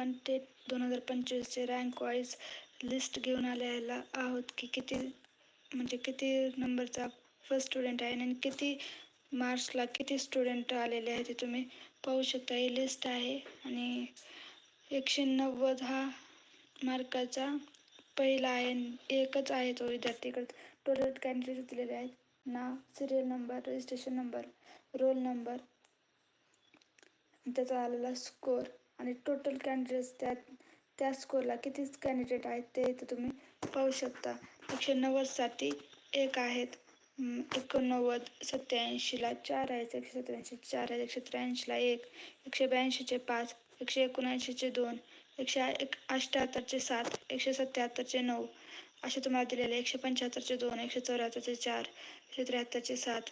आपण ते दोन हजार पंचवीसचे रँक वाईज लिस्ट घेऊन आलेला आहोत की किती म्हणजे किती नंबरचा फर्स्ट स्टुडंट आहे आणि किती मार्क्सला किती स्टुडंट आलेले आहे ते तुम्ही पाहू शकता. ही लिस्ट आहे आणि एकशे नव्वद हा मार्काचा पहिला आहे एकच आहे तो विद्यार्थीकडे टोटल कॅन्डिडेट दिलेले आहेत. नाव serial number registration number roll number त्याचा आलेला स्कोर आणि टोटल कॅन्डिडेट्स त्या त्या स्कोरला किती कॅन्डिडेट आहेत ते इथं तुम्ही पाहू शकता. एकशे नव्वदसाठी एक आहेत. एकोणनव्वद सत्याऐंशीला चार आहेत. एकशे सत्याऐंशी चार आहेत. एकशे त्र्याऐंशीला एक. एकशे ब्याऐंशीचे पाच. एकशे एकोणऐंशीचे दोन. एकशे एक अठ्ठ्याहत्तरचे सात. एकशे सत्याहत्तरचे नऊ. असे तुम्हाला दिलेले एकशे पंच्याहत्तरचे दोन. एकशे चौऱ्याहत्तरचे चार. एकशे त्र्याहत्तरचे सात.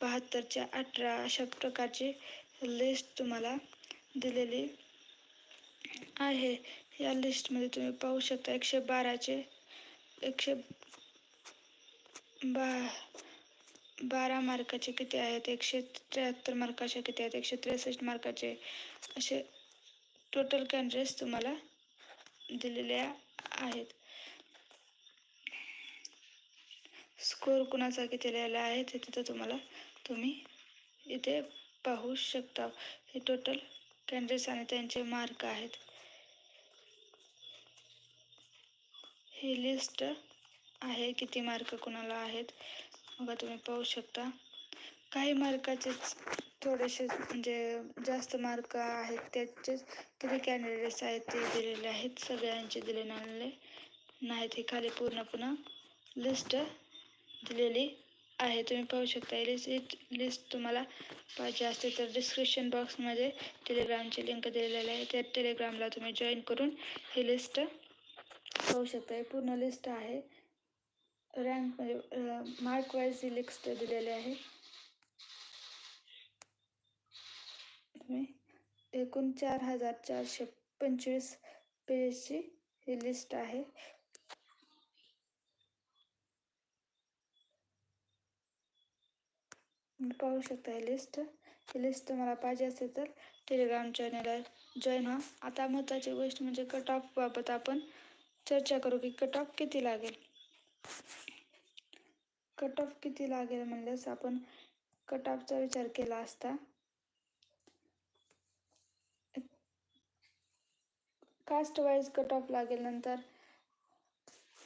बहात्तरचे अठरा. अशा प्रकारची लिस्ट तुम्हाला दिलेली आहे. या लिस्टमध्ये तुम्ही पाहू शकता एकशे बाराचे एकशे बा बारा मार्काचे किती आहेत एकशे त्र्याहत्तर मार्काचे किती आहेत एकशे त्रेसष्ट मार्काचे. असे टोटल कॅन्डिडेट्स तुम्हाला दिलेले आहेत. स्कोर कुणाचा किती लिहिला आहे ते तिथं तुम्हाला तुम्ही इथे पाहू शकता. हे टोटल कॅन्डिडेट्स आणि त्यांचे मार्क आहेत. ही लिस्ट आहे. किती मार्क कुणाला आहेत? बघा तुम्ही पाहू शकता. काही मार्काचेच थोडेसे म्हणजे जास्त मार्क आहेत. त्याचेच किती कॅन्डिडेट्स आहेत. ते दिलेले आहेत. सगळ्यांचे दिले नाहीले नाहीत. हे खाली पूर्ण पुन्हा लिस्ट दिलेली आहे तुम्ही पाहू शकता. ही लिस्ट लिस्ट तुम्हाला पाहिजे असते तर डिस्क्रिप्शन बॉक्समध्ये टेलिग्रामची लिंक दिलेली आहे. त्या टेलिग्रामला तुम्ही जॉईन करून ही लिस्ट पाहू शकता. ही पूर्ण लिस्ट आहे. रँक म्हणजे मार्क वाईज ही लिस्ट दिलेली आहे. तुम्ही एकूण चार हजार चारशे पंचवीस पेजची ही लिस्ट आहे. पाहू शकता ही लिस्ट ही लिस्ट तुम्हाला पाहिजे असेल तर टेलिग्राम चॅनलला जॉईन व्हा. आता महत्त्वाची गोष्ट म्हणजे कट ऑफबाबत आपण चर्चा करू की कट ऑफ किती लागेल? कट ऑफ किती लागेल म्हणल्यास आपण कट ऑफचा विचार केला असता. कास्ट वाईज कट ऑफ लागेल नंतर.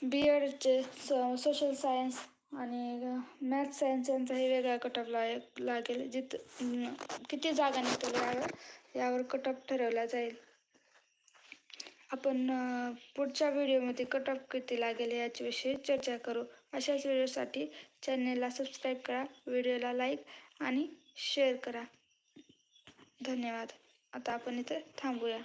बी एडचे सोशल सायन्स आणि मॅथ्स सायन्स यांचाही वेगळा कटअप ऑफ लागेल. जिथं किती जागा निघतील यावर यावर ठरवला जाईल. आपण पुढच्या व्हिडिओमध्ये कटअप किती लागेल याच्याविषयी चर्चा करू. अशाच व्हिडिओसाठी चॅनेलला सबस्क्राईब करा व्हिडिओला लाईक आणि शेअर करा. धन्यवाद. आता आपण इथे थांबूया.